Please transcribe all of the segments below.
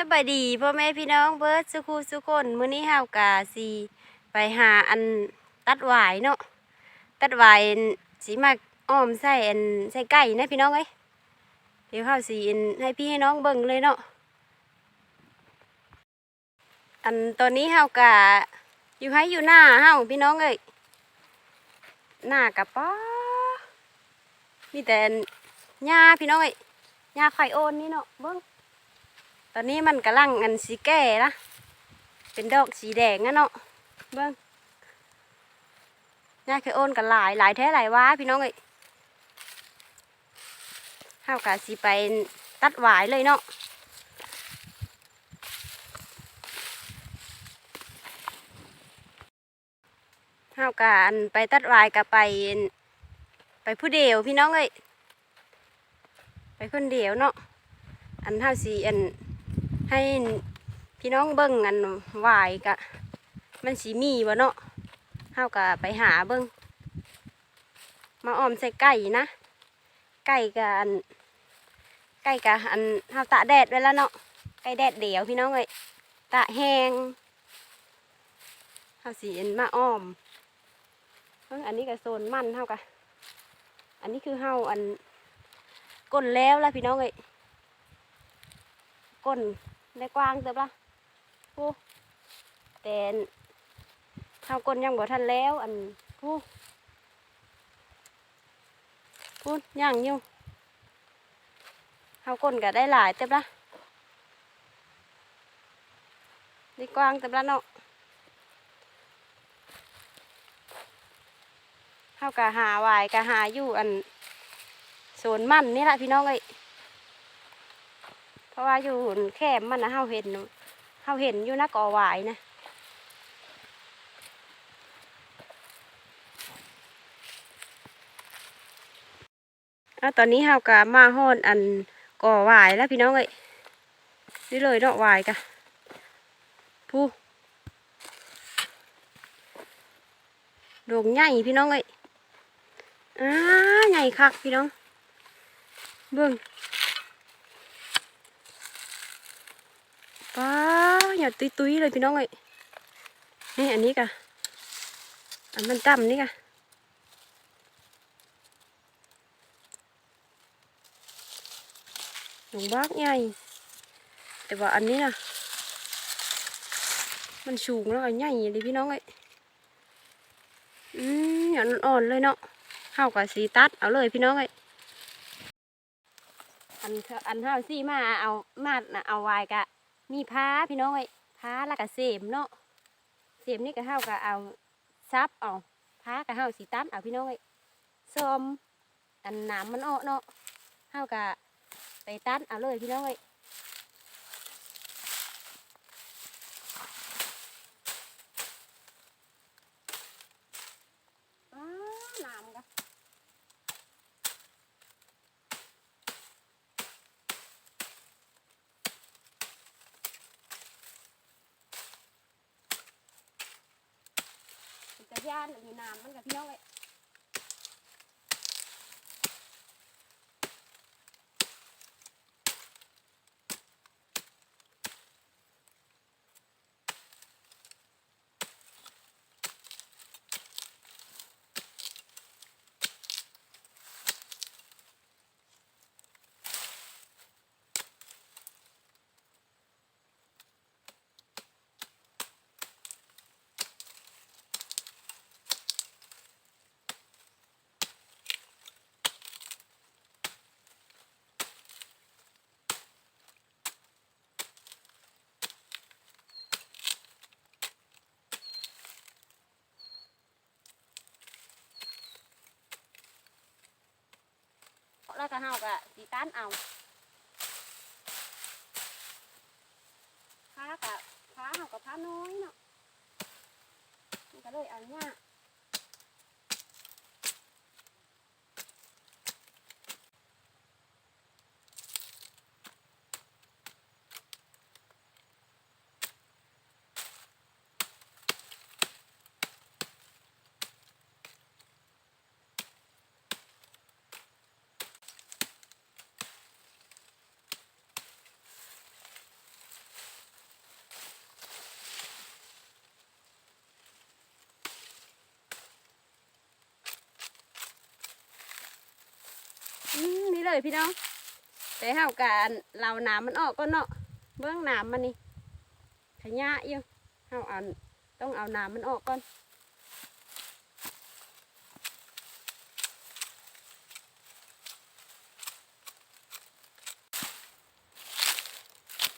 สบายดีพ่อแม่พี่น้องเบิร์ดสุคูสุคนมื้อนี้เฮากาสีไปหาอันตัดหวายเนาะตัดหวายสีมาอ้อมใส่อันใส่ไก่นะพี่น้องเอ้ยเดี๋ยวเฮาสีอันให้พี่ให้น้องเบิ่งเลยเนาะอันตอนนี้เฮากะอยู่ให้อยู่หน้าเฮาพี่น้องเอ้ยหน้ากะป้อมีแต่อันหญ้าพี่น้องเอ้ยหญ้าไข่โอนนี่เนาะเบิ่ง ตอนนี้มันกำลังอันสีแก่ละเป็นดอกสีแดงนะเนาะเบิ้งยาเคยโอนกันหลายหลายแท้หลายว้าพี่น้องเอ้ยห้าวกะสีไปตัดหวายเลยเนาะห้าวกะอันไปตัดหวายกะไป ไปผู้เดียวพี่น้องเอ้ยไปคนเดียวเนาะอันห้าวสีอัน ให้พี่น้องเบิ้งอันวายกะ มันสีมีวะเนาะเฮากะไปหาเบิ้งมาออมใส่ไก่นะ ไก่กะอัน ไก่กะอันเฮาตะแดดไว้แล้วเนาะ ไก่แดดเดียวพี่น้องเอ้ยตะแห้งเฮาสีอันมาอ้อมเบิ่งอันนี้กะโซนมันเฮากะอันนี้คือเฮาอันก้นแล้วละพี่น้องเอ้ยก้น ได้กว้างเติบละผู้แต่เท่าก้นยังบ่ทันแล้ว อันผู้ผู้ย่างอยู่เท่าก้นก็ได้หลายเติบละได้กว้างเติบละเนาะเท่ากะหาวายกะหาอยู่อันโซนมันนี่แหละพี่น้องเอ้ย ราะว่าอยู่แคบมันนะเฮาเห็นเฮาเห็นอยู่นะกอหวายนะเอาตอนนี้เฮากะมาฮอดอันก่อหวายแล้วพี่น้องเอ้ยนี่เลยเนาะหวายกะผู้โด่งใหญ่พี่น้องเอ้ยอ้าใหญ่คักพี่น้อง เบิ่ง ป้าอย่าตุยตุยๆเลยพี่น้องเอ้ยนี่อันนี้กะอันมันต่ำนี่กะหนูบ้ากใหญ่แต่ว่าอันนี้นะมันสูงแล้วก็ใหญ่เลยพี่น้องเอ้ยอืมอย่างอ่อนเลยเนาะเข้ากับสีตัดเอาเลยพี่น้องเอ้ยอันอันเท่าซี่มาเอามาน่ะเอาไว้กะ มีพ้าพี่น้องไอ้พ้าแล้วก็เสมเนาะเสมนี่ก็เฮาก็เอาซับเอาพ้าก็เฮาสีตัดเอาพี่น้องไอ้ซอมอันหนามมันออกเนาะเฮาก็ไปตัดเอาเลยพี่น้องไอ้ยอ้าหนามกะ เป็นตะย่านมีหนามมันกับพี่น้องเอ้ ก็เฮาก็สีตานเอาผ้ากะผ้าเฮากะผ้าน้อยเนาะมันก็เลยเอาเนี่ย เลยพี่น้องแต่เฮาการเราน้ำมันออกก็เนาะเบื้องน้ำมันนี่ขยะอยู่เฮาเอาต้องเอาน้ำมันออกก่อน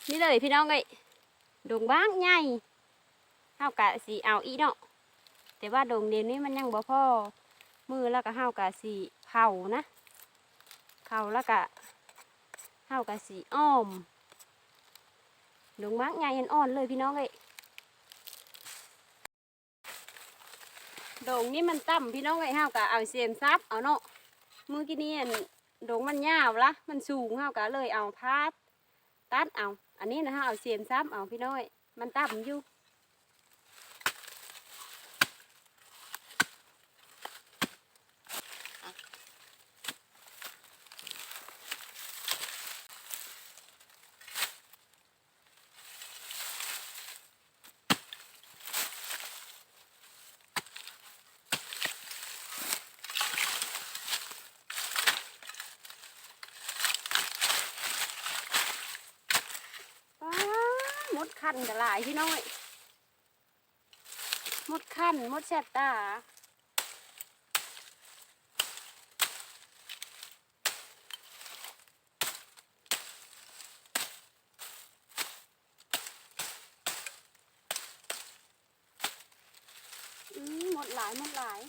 นี่เลยพี่น้องเอ้ยดงบ้างใหญ่เฮากะสีเอาอีเนาะแต่ว่าดงเดียวนี้มันยังบ่พอมือแล้วก็เฮากะสีเผานะ เผาแล้วก็เฮากะสีอ้อมดงมักใหญ่อ่อนเลยพี่น้องเอ้ยดงนี่มันต่ำพี่น้องเอ้ยเฮากะเอาเสียมซับเอาเนาะมือกี้นี้อันดงมันยาวละมันสูงเฮากะเลยเอาพาดตัดเอา อันนี้นะฮะเอาเสียมซับเอาพี่น้องเอ้ยมันต่ำอยู่ ป๊า ดมดคันกะหลายพี่น้อย มดขั้นมดแสบตาอืมหมดหลายหมดหลาย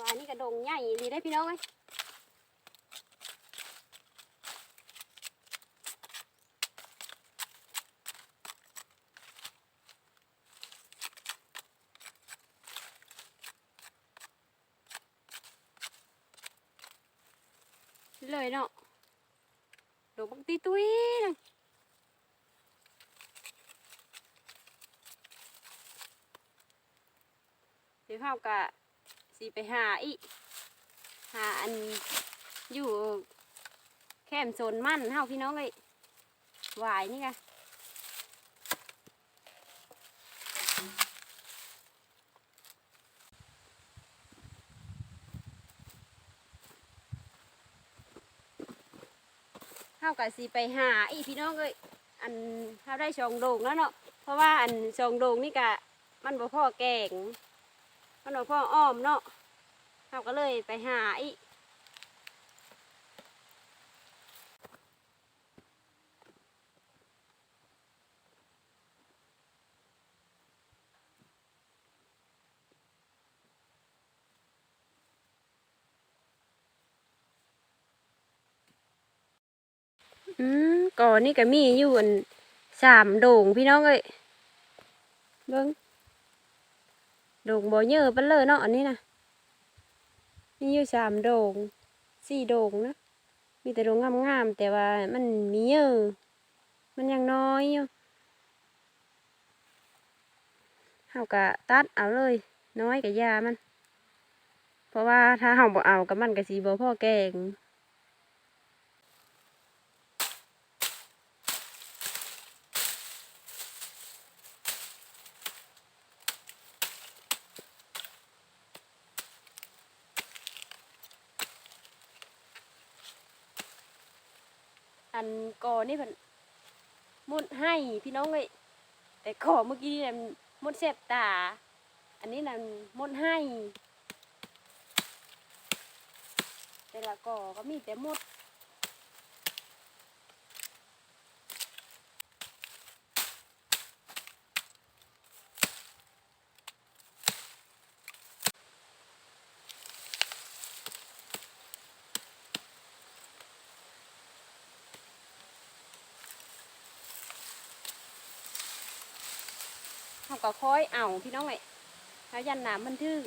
ว่านี่กระ ดงใหญ่ดีได้พี่น้องเอ้ยเลยเนาะดงบักตีตุ้ยนึงเดี๋ยวเขากะ สิไปหาอีหาอันอยู่แคมโซนมั่นเฮาพี่น้องเลยหวายนี่ไงเฮากะสิไปหาอีพี่น้องเลยอันเฮาได้ชองโด่งแล้วเนาะเพราะว่าอันชองโด่งนี่กะมันบ่พ่อแกง มันบอกพ่ออ้อมเนาะเราก็เลยไปหาอีกอืมก่อนนี่ก็มีอยู่อันสามโด่งพี่น้องเอ้ยเบิ้ง ด่งบ่เยอะปันเลยเนาะอันนี้นะมีอยู่สามโด่งสี่โด่งนะมีแต่โด่งงามๆแต่ว่ามันมีเยอะมันยังน้อยอยู่เฮากะตัดเอาเลย น้อยกับยามัน เพราะว่าถ้าเฮาบ่เอากับมันก็สิบ่พ่อแกง อันกอนี่เพิ่นมุดให้พี่น้องเลยแต่กอเมื่อกี้นี่มันมุดเสบตา อันนี้นั่นมุดให้ แต่ละก่อก็มีแต่มุด เขาก็ค่อยเอาพี่น้องเลยเอายันหนามมันทื่อ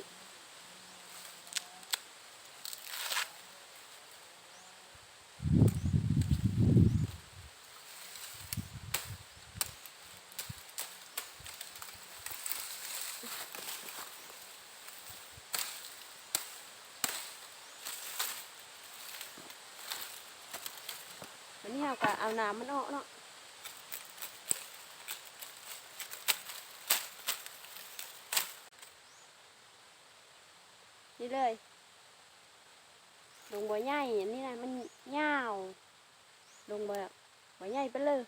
มันนี่เราก็เอาน้ำมันออกเนาะ นี่เลยลงบ่อใหญ่อันนี้นะมันยาว ลงบ่บ่อใหญ่ไปเลย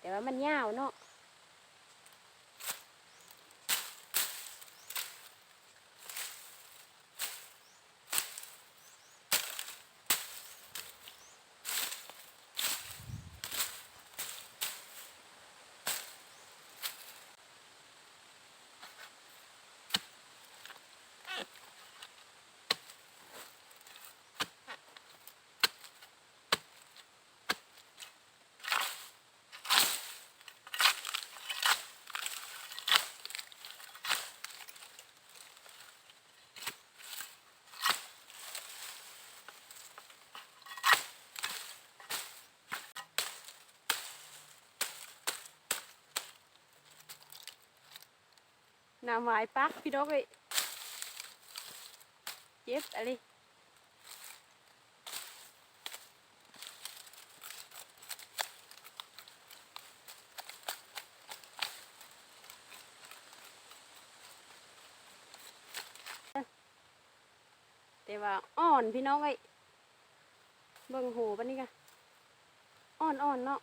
แต่ว่ามันยาวเนาะ น้ำหวายปักพี่ดอกเอ้ยเจ็บอะไรแต่ว่าอ่อนพี่น้องเอ้เบิ่งหูปะนี่กะอ่อนอ่อนเนาะ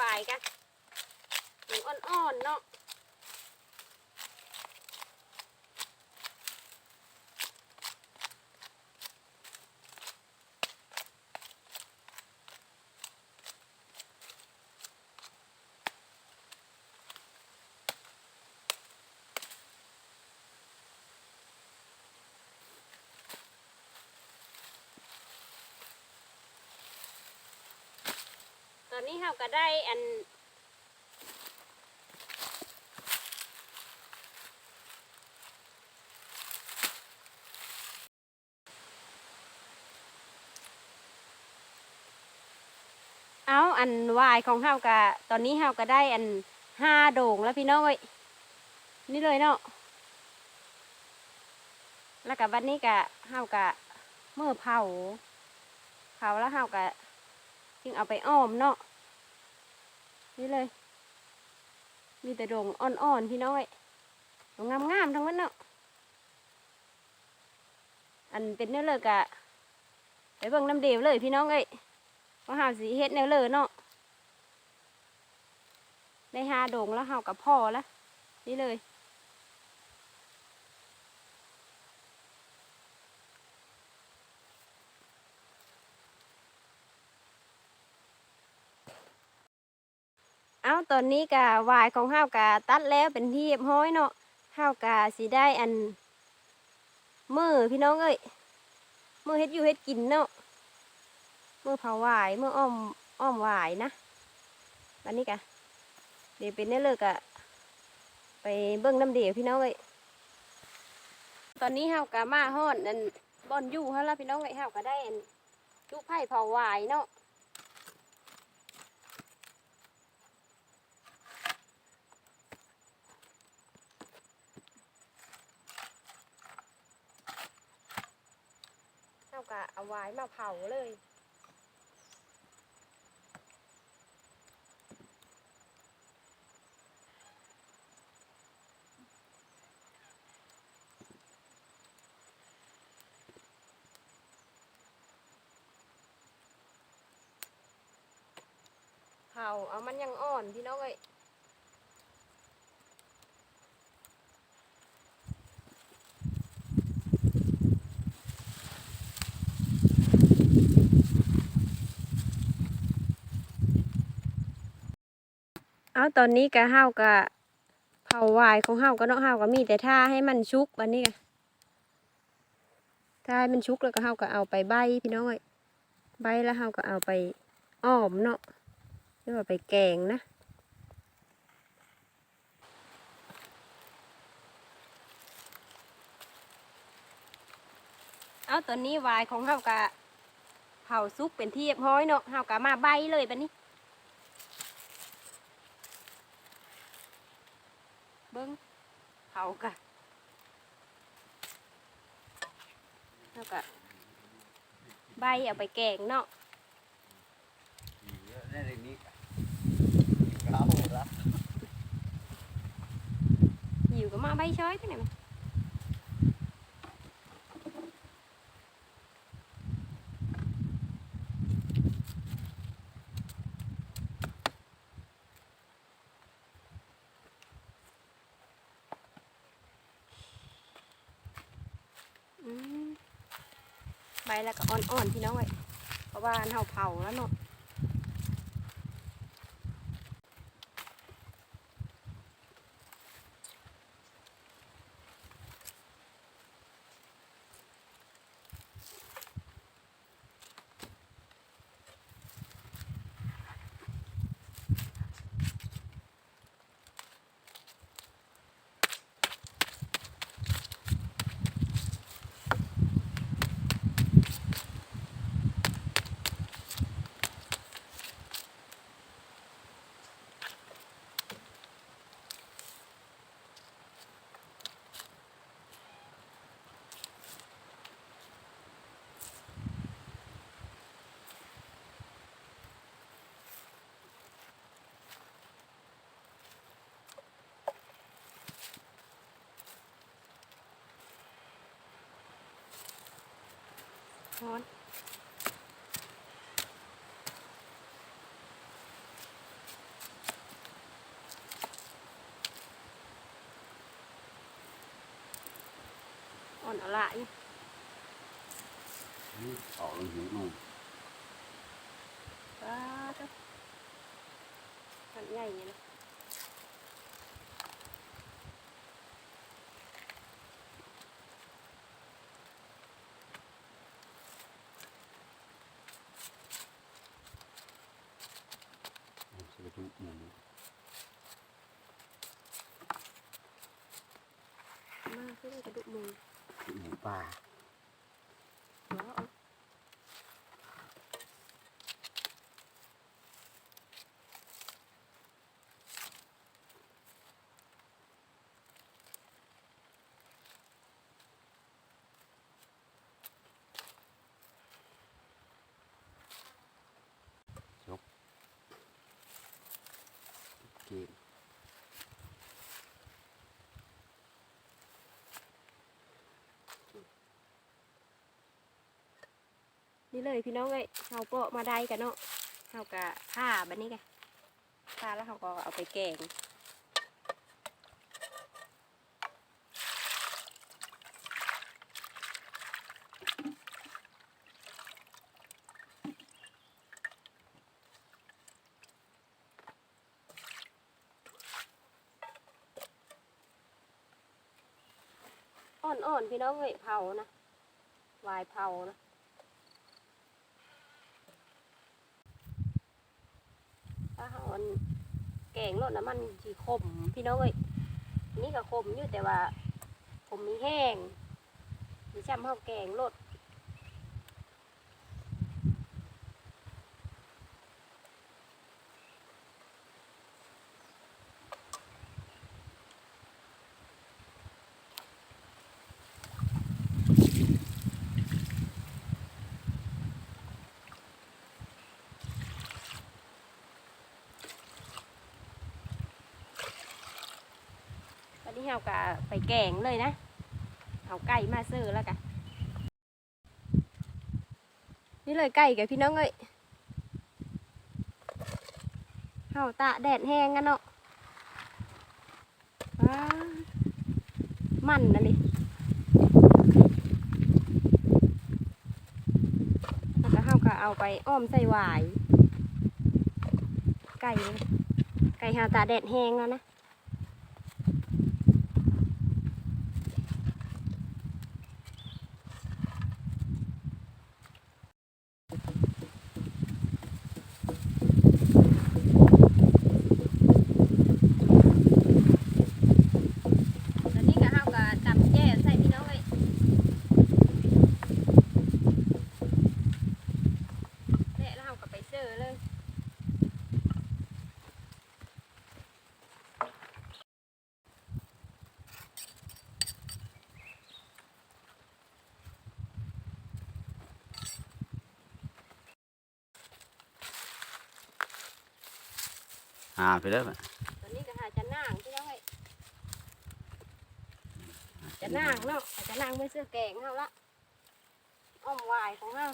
วายกันหนูอ่อนๆเนาะ อนนี้เราก็ได้อันเอาอันวายของเฮากะตอนนี้เฮาก็ได้อันห้าโด่งแล้วพี่น้องเอ้ยนี่เลยเนาะแล้วกับวันนี้กะเฮากะเมื่อเผาเผาแล้วเฮากะจึงเอาไปอ้อมเนาะ นี่เลย มีแต่โด่งอ่อนๆพี่น้องเอ้ยโด่งงามๆทั้งนั้นเนาะอันเป็นเนื้อเลิกอะไปเบิ่งน้ำเดียวเลยพี่น้องเอ้ยว่าหาสีเฮ็ดเนื้อเลยเนาะได้หาโด่งแล้วเฮากับพ่อละนี่เลย เอาตอนนี้กะวายของเฮากะตัดแล้วเป็นที่เรียบร้อยเนาะเฮากะสิได้อันมือพี่น้องเอ้ยมือเฮ็ดอยู่เฮ็ดกินเนาะเมื่อเผาวายเมื่ออ้อมอ้อมวายนะวันนี้กะเดี๋ยวเป็นเนี่ยเลยกะไปเบิ้งน้ำเดียวพี่น้องเอ้ยตอนนี้เฮากะมาฮอดนั่นบอนอยู่ฮะแล้วพี่น้องเอ้ยเฮาก็ได้อันจุไผ่เผาวายเนาะากะเอาหวายมาเผาเลยเผาเอามันยังอ่อนพี่น้องเอ้ย เอาตอนนี้กะเห้ากะเผาวายของเห้ากะเนาะห้ากะมีแต่ถ้าให้มันชุกวันนี้กะถ้าให้มันชุกแล้วก็เห้ากะเอาไปใบพี่น้องเอ้ยใบแล้วเห้ากะเอาไปอ้อมเนาะหรือว่าไปแกงนะเอาตอนนี้วายของเฮากะเผาซุกเป็นที่เรียบร้อยเนาะเฮากะมาใบเลยบัดนี้ เบิ้งเผากะเฮากะใบเอาไปแกงเนาะนี่ในนี้ก้าละอยู่ก็มาใบช้อยที่ไหนมันอืมใบ แล้วก็อ่อนๆพี่น้องเอ้ยเพราะว่าอันเฮาเผาแล้วเนาะ ร้อนอ่อนอะไรอยู่นี่ออกหิวนู่น ป้าดเด้ออันใหญ่เนี่ยนะ สะดุกหมู มากเพื่อกระดูกมือ หมูป่า หัวเอา เก็บ นี่ เลยพี่น้องเอ้ยเราก็มาได้กันเนาะเรากะผ้าแบบนี้ไงผ้าแล้วเขาก็เอาไปแกงอ่อนๆพี่น้องเอ้ยเผานะวายเผานะถ้าเฮา อันแกงรสน้ำมันสีขมพี่น้องเอ้ยนี่ก็ขมอยู่แต่ว่าขมมีแห้งมีช่ำเฮาแกงรสตอนนี้เฮาก็ไป แกงเลยนะ เอาไก่มาซื้อแล้วกันนี่เลยไก่กับพี่น้องเอ้ยเฮาตะแดดแห้งกันเนาะว้ามันนะนี่แล้วก็เฮาก็เอาไปอ้อมใส่หวาย ไก่ ไก่เฮาตาแดดแห้งแล้วนะ ตอนนี้ก็เฮาก็ตำแจ่วใส่พี่น้องเลย หา ไปแล้วบัดตอนนี้ก็หาจะนางพี่น้องเอ้ยจะนางเนาะอาจจะนางไม่เสื้อแกงเฮาละอ้อมวายของเฮา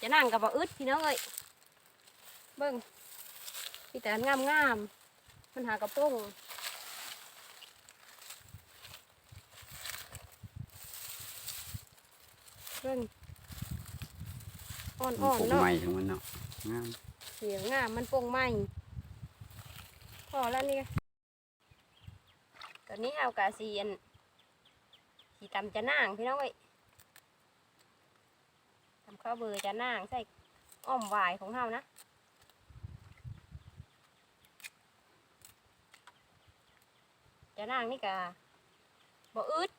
จะนางกับบ่อึดพี่น้องเอ้ยเบิ่งมีแต่งามงามๆมันหากระโปรงเบิ่งอ่มันอนปลูๆกเนาะใหม่ของมันเนาะงามเสียงงามมันโปร่งไหมพ อแล้วนี่ตอนนี้เอากาเซียนสีตำจะนางพี่น้องเอ้ทำข้าวเบอร์จะนางใส่อ้อมหวายของเฮานะจะนางนี่กะบ่อึด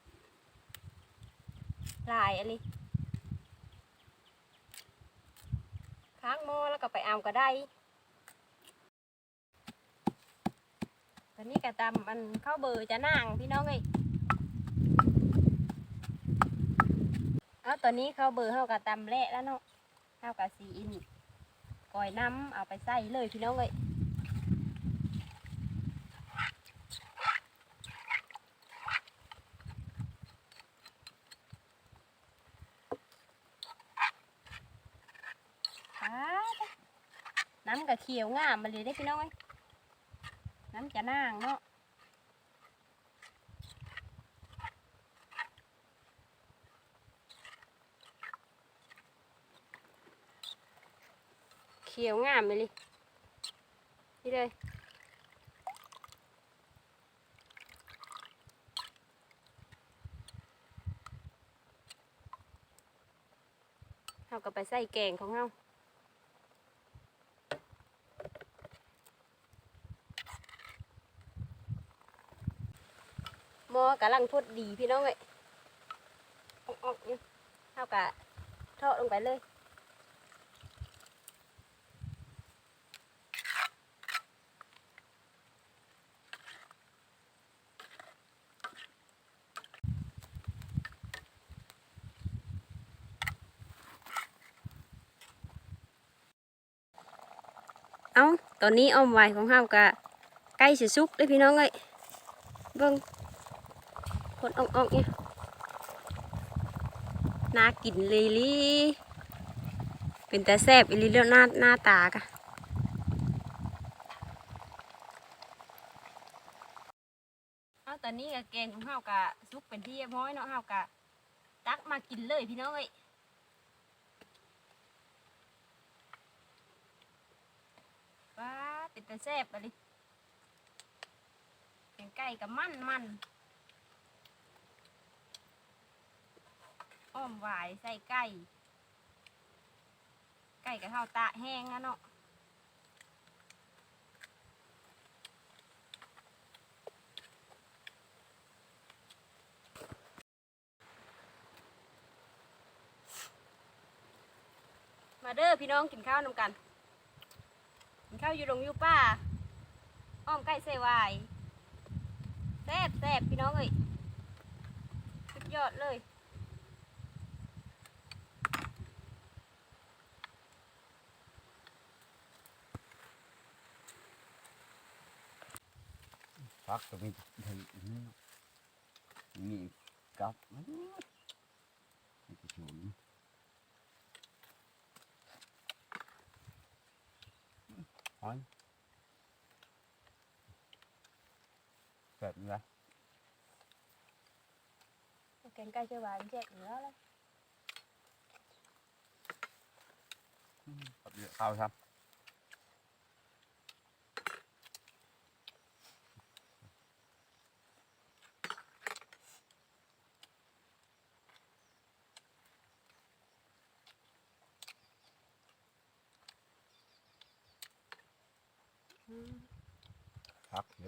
ลายอะไรค้างหม้อแล้วก็ไปเอาก็ได้ อนนี้กะตำมันข้าวเบอร์จะนางพี่น้องเอ้ยเอาตอนนี้ข้าวเบอร์เฮากะตำและแล้วเนาะเฮากะสีอินก่อยน้ำเอาไปใส่เลยพี่น้องเอ้ยน้ำกะเขียวงามมาเลยได้พี่น้องเอ้ย น้ำจะนางเนาะเขียวงามเลยนี่เลยเอาก็ไปใส่แกงของเรา อกำลังพดดีพี่น้องเอ้ยออกออกอยู่เอากะทอดลงไปเลยเอาตอนนี้อ้อมไวายของเฮากะใกล้สิสุกเลยพี่น้องเอ้ยเบิ่ง ผลอ่องๆเนี่ยน่ากินเลยลิเป็นแต่แซ่บอีลีแล้วหน้าหน้าตากะเอาตอนนี้กแกงของเฮากะสุกเป็นที่เรียบร้อยเนาะเฮากะตักมากินเลยพี่น้องเอ้ยว้าเป็นแตาแซ่บอะไรแกงไก่กับมันมัน อ้อมหวายใส่ไก่ ไก่กับข้าวตาแห้งนะเนาะมาเด้อพี่น้องกินข้าวนำกัน กินข้าวอยู่โรงอยู่ป้า อ้อมใกล้เซวายแซ่บแซ่บพี่น้องเอ้ยสุดยอดเลย พักก็มีถึงนี่มีกับมันมีกระสุนหอยแบบนี้ละแกงไก่เซวายมันแซ่บอยู่แล้วเลยกับเอะข้าครับ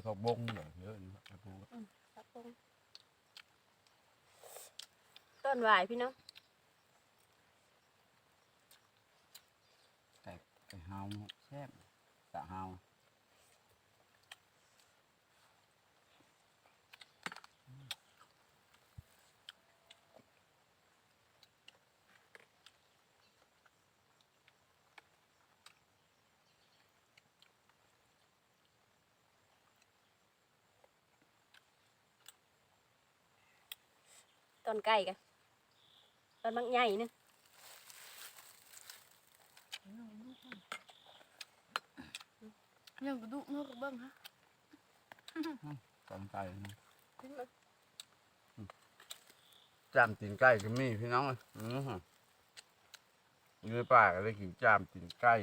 แล้วก็บงเดี๋ยเยอะนี่ครับปูครับผมต้นหวายพี่น้องไก่เฮาแซ่บตะเฮา อนไก่กันตอนบางใหญ่นึงยังกระดูกเมื่อกระเบื้องฮะตอนไก่นะจามตีนไก่ก็มีพี่น้องเลยอือหืออยู่ในป่าก็ได้กินจามตีนไก่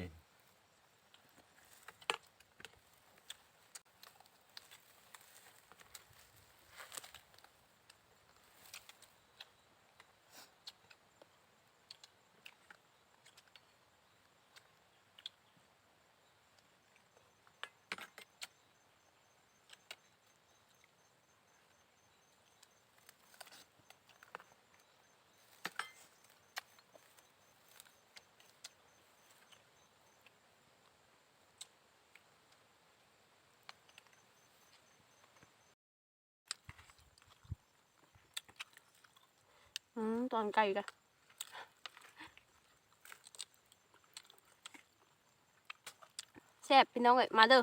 อืมตอนไก่กันแซ่บพี่น้องเอ้ยมาเด้อ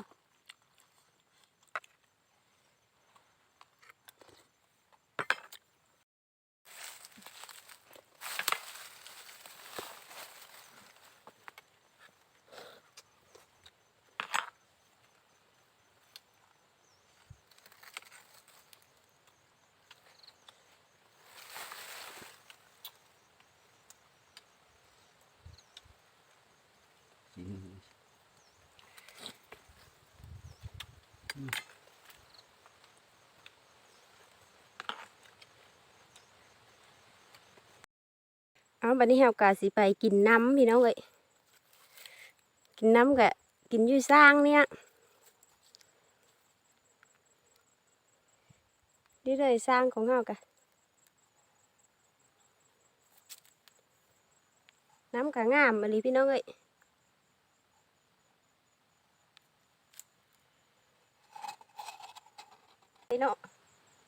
กิน เอาบัดนี้เฮากะสิไปกินน้ำพี่น้องเอ้ยกินน้ำกะกินอยู่สร้างเนี่ยนี่เลยสร้างของเฮากะน้ำกะงามมาลีพี่น้องเอ้ยนี่เนาะ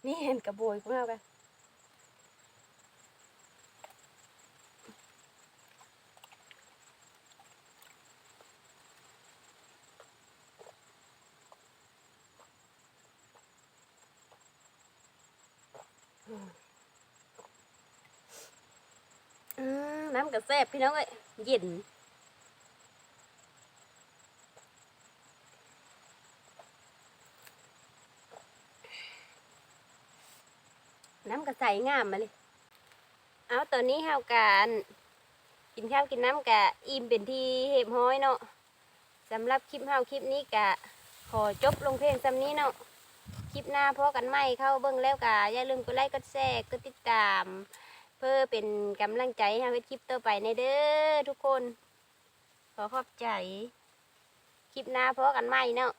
นี่เห็นกระโบยของเฮากะ อืม น้ำกระแซบพี่น้องเอ้ยเย็นน้ำกระใสงามมาเลย เอาตอนนี้เฮาการกินข้าวกินน้ำกะอิ่มเป็นที่เห็บห้อยเนาะสำหรับคลิปเฮาคลิปนี้กะขอจบลงเพลงซำนี้เนาะ คลิปหน้าพอกันไหมเข้าเบิ่งแล้วกะอย่าลืมกดไลค์กดแชร์กดติดตาม เพื่อเป็นกำลังใจให้เฮ็ดคลิปต่อไปในเด้อทุกคน ขอขอบใจ คลิปหน้าพอกันใหม่เนาะ